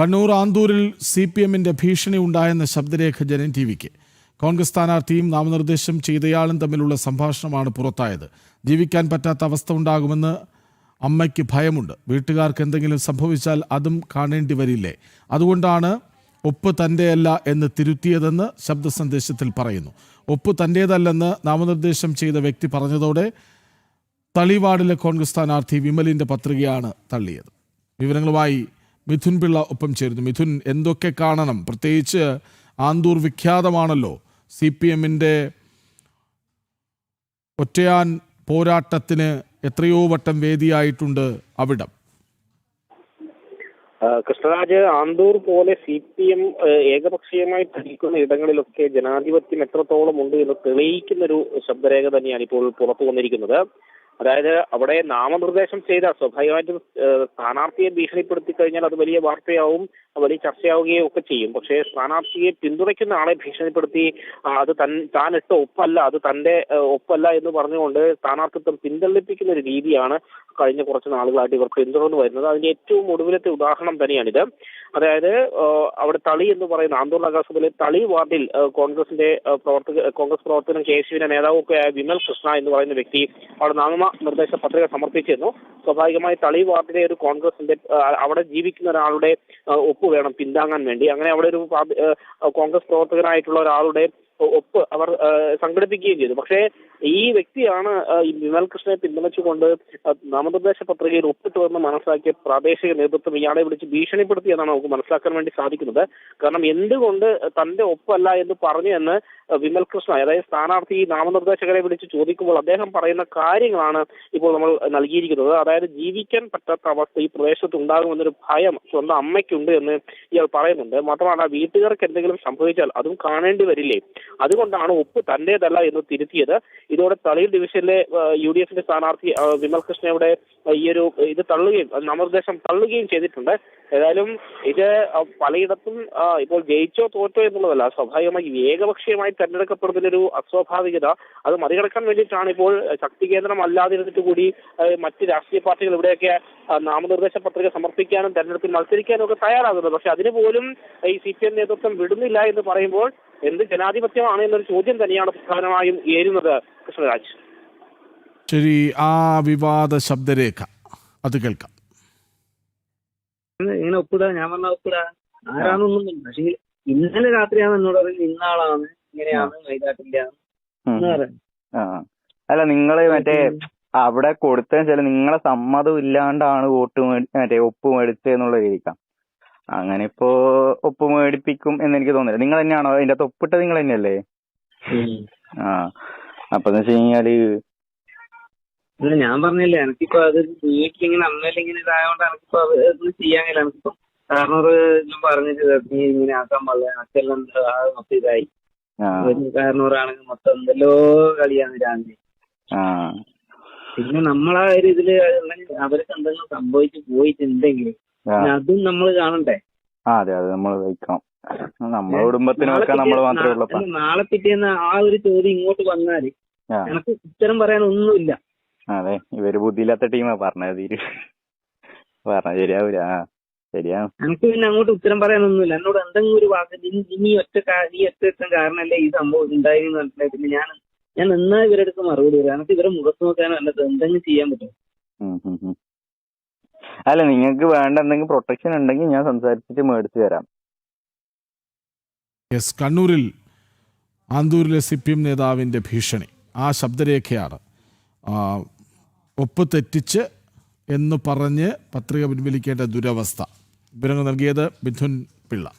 Kannur ആന്തൂരിൽ C P എമ്മിന്റെ ഭീഷണി ഉണ്ടായെന്ന ശബ്ദരേഖ Janam T വിക്ക് കോൺഗ്രസ് സ്ഥാനാർത്ഥിയും നാമനിർദ്ദേശം ചെയ്തയാളും തമ്മിലുള്ള സംഭാഷണമാണ് പുറത്തായത്. ജീവിക്കാൻ പറ്റാത്ത അവസ്ഥ ഉണ്ടാകുമെന്ന് അമ്മയ്ക്ക് ഭയമുണ്ട്. വീട്ടുകാർക്ക് എന്തെങ്കിലും സംഭവിച്ചാൽ അതും കാണേണ്ടി വരില്ലേ? അതുകൊണ്ടാണ് ഒപ്പ് തന്റെയല്ല എന്ന് തിരുത്തിയതെന്ന് ശബ്ദ സന്ദേശത്തിൽ പറയുന്നു. ഒപ്പ് തന്റേതല്ലെന്ന് നാമനിർദ്ദേശം ചെയ്ത വ്യക്തി പറഞ്ഞതോടെ തളിവാർഡിലെ കോൺഗ്രസ് സ്ഥാനാർത്ഥി വിമലിന്റെ പത്രികയാണ് തള്ളിയത്. വിവരങ്ങളുമായി മിഥുൻ പിള്ള ഒപ്പം ചേരുന്നു. മിഥുൻ എന്തൊക്കെ കാണണം? പ്രത്യേകിച്ച് ആന്തൂർ വിഖ്യാതമാണല്ലോ സി പി എമ്മിന്റെ ഒറ്റയാൻ പോരാട്ടത്തിന് എത്രയോ വട്ടം വേദിയായിട്ടുണ്ട് അവിടം. കൃഷ്ണരാജ് ആന്തൂർ പോലെ സി പി എം ഏകപക്ഷീയമായി ഭരിക്കുന്ന ഇടങ്ങളിലൊക്കെ ജനാധിപത്യം എത്രത്തോളം ഉണ്ട് എന്ന് തെളിയിക്കുന്ന ഒരു ശബ്ദരേഖ തന്നെയാണ് ഇപ്പോൾ പുറത്തു വന്നിരിക്കുന്നത്. അതായത് അവിടെ നാമനിർദ്ദേശം ചെയ്ത സ്വാഭാവികമായിട്ടും സ്ഥാനാർത്ഥിയെ ഭീഷണിപ്പെടുത്തി കഴിഞ്ഞാൽ അത് വലിയ വാർത്തയാവും വലിയ ചർച്ചയാവുകയും ഒക്കെ ചെയ്യും. പക്ഷേ സ്ഥാനാർത്ഥിയെ പിന്തുണയ്ക്കുന്ന ആളെ ഭീഷണിപ്പെടുത്തി അത് തൻ താൻ ഇട്ട ഒപ്പല്ല അത് തന്റെ ഒപ്പല്ല എന്ന് പറഞ്ഞുകൊണ്ട് സ്ഥാനാർത്ഥിത്വം പിന്തള്ളിപ്പിക്കുന്ന ഒരു രീതിയാണ് കഴിഞ്ഞ കുറച്ച് നാളുകളായിട്ട് ഇവർ പിന്തുടർന്നു വരുന്നത്. അതിന്റെ ഏറ്റവും ഒടുവിലത്തെ ഉദാഹരണം തന്നെയാണിത്. അതായത് അവിടെ തളി എന്ന് പറയുന്ന ആന്തൂർ നഗരസഭയിലെ തളി വാർഡിൽ കോൺഗ്രസിന്റെ പ്രവർത്തക കോൺഗ്രസ് പ്രവർത്തനം കെ എസ് യുവിന്റെ നേതാവും ഒക്കെ ആയ വിമൽ കൃഷ്ണ എന്ന് പറയുന്ന വ്യക്തി അവിടെ നാമ നിർദ്ദേശ പത്രിക സമർപ്പിച്ചിരുന്നു. സ്വാഭാവികമായി തളി വാർഡിലെ ഒരു കോൺഗ്രസിന്റെ അവിടെ ജീവിക്കുന്ന ഒരാളുടെ ഒപ്പ് വേണം പിന്താങ്ങാൻ വേണ്ടി. അങ്ങനെ അവിടെ ഒരു കോൺഗ്രസ് പ്രവർത്തകനായിട്ടുള്ള ഒരാളുടെ ഒപ്പ് അവർ സംഘടിപ്പിക്കുകയും ചെയ്തു. പക്ഷേ ഈ വ്യക്തിയാണ് ഈ വിമൽ കൃഷ്ണനെ പിന്തുണച്ചുകൊണ്ട് നാമനിർദ്ദേശ പത്രികയിൽ ഒപ്പിട്ടുവെന്ന് മനസ്സിലാക്കിയ പ്രാദേശിക നേതൃത്വം ഇയാളെ വിളിച്ച് ഭീഷണിപ്പെടുത്തി എന്നാണ് നമുക്ക് മനസ്സിലാക്കാൻ വേണ്ടി സാധിക്കുന്നത്. കാരണം എന്തുകൊണ്ട് തന്റെ ഒപ്പല്ല എന്ന് പറഞ്ഞു എന്ന് വിമൽ കൃഷ്ണ അതായത് സ്ഥാനാർത്ഥി നാമനിർദ്ദേശകരെ വിളിച്ച് ചോദിക്കുമ്പോൾ അദ്ദേഹം പറയുന്ന കാര്യങ്ങളാണ് ഇപ്പോൾ നമ്മൾ നൽകിയിരിക്കുന്നത്. അതായത് ജീവിക്കാൻ പറ്റാത്ത അവസ്ഥ ഈ പ്രദേശത്ത് ഉണ്ടാകുമെന്നൊരു ഭയം സ്വന്തം അമ്മയ്ക്കുണ്ട് എന്ന് ഇയാൾ പറയുന്നുണ്ട്. മാത്രമല്ല വീട്ടുകാർക്ക് എന്തെങ്കിലും സംഭവിച്ചാൽ അതും കാണേണ്ടി വരില്ലേ? അതുകൊണ്ടാണ് ഒപ്പ് തന്റേതല്ല എന്ന് തിരുത്തിയത്. ഇതോടെ തളിയിൽ ഡിവിഷനിലെ യു ഡി എഫിന്റെ സ്ഥാനാർത്ഥി വിമൽ കൃഷ്ണയുടെ ഈ ഒരു ഇത് തള്ളുകയും നാമനിർദ്ദേശം തള്ളുകയും ചെയ്തിട്ടുണ്ട്. ഏതായാലും ഇത് പലയിടത്തും ഇപ്പോൾ ജയിച്ചോ തോറ്റോ എന്നുള്ളതല്ല. സ്വാഭാവികമായി ഏകപക്ഷീയമായി തെരഞ്ഞെടുക്കപ്പെടുന്നതിന്റെ ഒരു അസ്വാഭാവികത. അത് മറികടക്കാൻ വേണ്ടിയിട്ടാണ് ഇപ്പോൾ ശക്തി കേന്ദ്രം അല്ലാതിരുന്നിട്ട് കൂടി മറ്റ് രാഷ്ട്രീയ പാർട്ടികൾ ഇവിടെയൊക്കെ നാമനിർദ്ദേശ പത്രിക സമർപ്പിക്കാനും തെരഞ്ഞെടുപ്പിൽ മത്സരിക്കാനും ഒക്കെ തയ്യാറാകുന്നത്. പക്ഷെ അതിന് പോലും ഈ സി പി എം നേതൃത്വം വിടുന്നില്ല എന്ന് പറയുമ്പോൾ എന്ത് ജനാധിപത്യമാണ് എന്നൊരു ചോദ്യം തന്നെയാണ് പ്രധാനമായും ഏരുന്നത് കൃഷ്ണരാജ്. ശരി ആ വിവാദ ശബ്ദരേഖ അത് കേൾക്കാം. ഇങ്ങനെ ഒപ്പിടാ ഞാൻ വന്നാ ഒപ്പിടാ. ആരാന്നൊന്നും പക്ഷേ ഇന്നലെ രാത്രിയാണ് എന്നോട് പറയുന്നത് ഇന്നാളാണ്. ഇങ്ങനെയാണ് ആ. അല്ല നിങ്ങൾ മറ്റേ അവിടെ കൊടുത്തതെന്ന് വെച്ചാൽ നിങ്ങളെ സമ്മതം ഇല്ലാണ്ടാണ് വോട്ട് മേടി മറ്റേ ഒപ്പ് മേടിച്ചതെന്നുള്ള രീതിക്കാം. അങ്ങനെ ഇപ്പോ ഒപ്പ് മേടിപ്പിക്കും എന്ന് എനിക്ക് തോന്നുന്നില്ല. നിങ്ങൾ തന്നെയാണോ? അതിന്റെ അകത്ത് ഒപ്പിട്ടത് നിങ്ങൾ തന്നെയല്ലേ? ആ. അപ്പൊ എന്ന് വെച്ച് കഴിഞ്ഞാൽ അല്ല ഞാൻ പറഞ്ഞില്ലേ എനിക്കിപ്പോ അത് വീട്ടിലിങ്ങനെ അമ്മയിൽ ഇങ്ങനെ ഇതായോണ്ട് എനിക്കിപ്പോ അത് ഒന്നും ചെയ്യാൻ കഴിയില്ല. എനിക്കിപ്പോ കാരണം ഞാൻ പറഞ്ഞിട്ട് നീ ഇങ്ങനെ ആക്കാൻ പാടില്ല. അച്ഛനെല്ലാം മൊത്തം ഇതായി. ആ. കാരണം ഒരാണെങ്കിൽ മൊത്തം എന്തെല്ലോ കളിയാണ് രാവിലെ. പിന്നെ നമ്മളെ ഒരു ഇതിൽ അവർക്ക് എന്തെങ്കിലും സംഭവിച്ചു പോയിട്ടുണ്ടെങ്കിൽ അതും നമ്മൾ കാണണ്ടേ? അതെ അതെ നമ്മൾ വഹിക്കണം നമ്മളെ കുടുംബത്തിനൊക്കെ നാളെ നമ്മൾ മാത്രമേ ഉള്ളൂ. നാളെ പിറ്റേന്ന് ആ ഒരു ചോദ്യം ഇങ്ങോട്ട് വന്നാൽ എനിക്ക് ഉത്തരം പറയാൻ ഒന്നുമില്ല അതെ. ഇവർ ബുദ്ധിയില്ലാത്ത ടീമാ പറഞ്ഞത് തീര്. പറഞ്ഞ ശരിയാവൂല. ആ. ശരിയാ. എനിക്ക് പിന്നെ അങ്ങോട്ട് ഉത്തരം പറയാനൊന്നുമില്ല. എന്നോട് എന്തെങ്കിലും ഒരു വാക്ക് നീ നീ ഒറ്റ കാ- നീ ഒറ്റ ഒറ്റം കാരണല്ലേ ഈ സംഭവം ഉണ്ടായി മനസ്സിലായി. പിന്നെ ഞാൻ ഞാൻ എന്നാ ഇവരുടെ അടുത്ത് മറുപടി പറയാം. എനിക്ക് ഇവരെ മുഖത്ത് നോക്കാനോ അല്ലാതെ എന്തെങ്കിലും ചെയ്യാൻ പറ്റും. അല്ല നിങ്ങൾക്ക് വേണ്ട എന്തെങ്കിലും പ്രൊട്ടക്ഷൻ ഉണ്ടെങ്കിൽ ഞാൻ സംസാരിച്ചിട്ട് മേടിച്ചു തരാം. യെസ് കണ്ണൂരിൽ ആന്തൂരിലെ സി പി എം നേതാവിന്റെ ഭീഷണി. ആ ശബ്ദരേഖയാണ് ഒപ്പ് തെറ്റിച്ച് എന്ന് പറഞ്ഞ് പത്രിക പിൻവലിക്കേണ്ട ദുരവസ്ഥ. വിവരങ്ങൾ നൽകിയത് മിഥുൻ പിള്ള.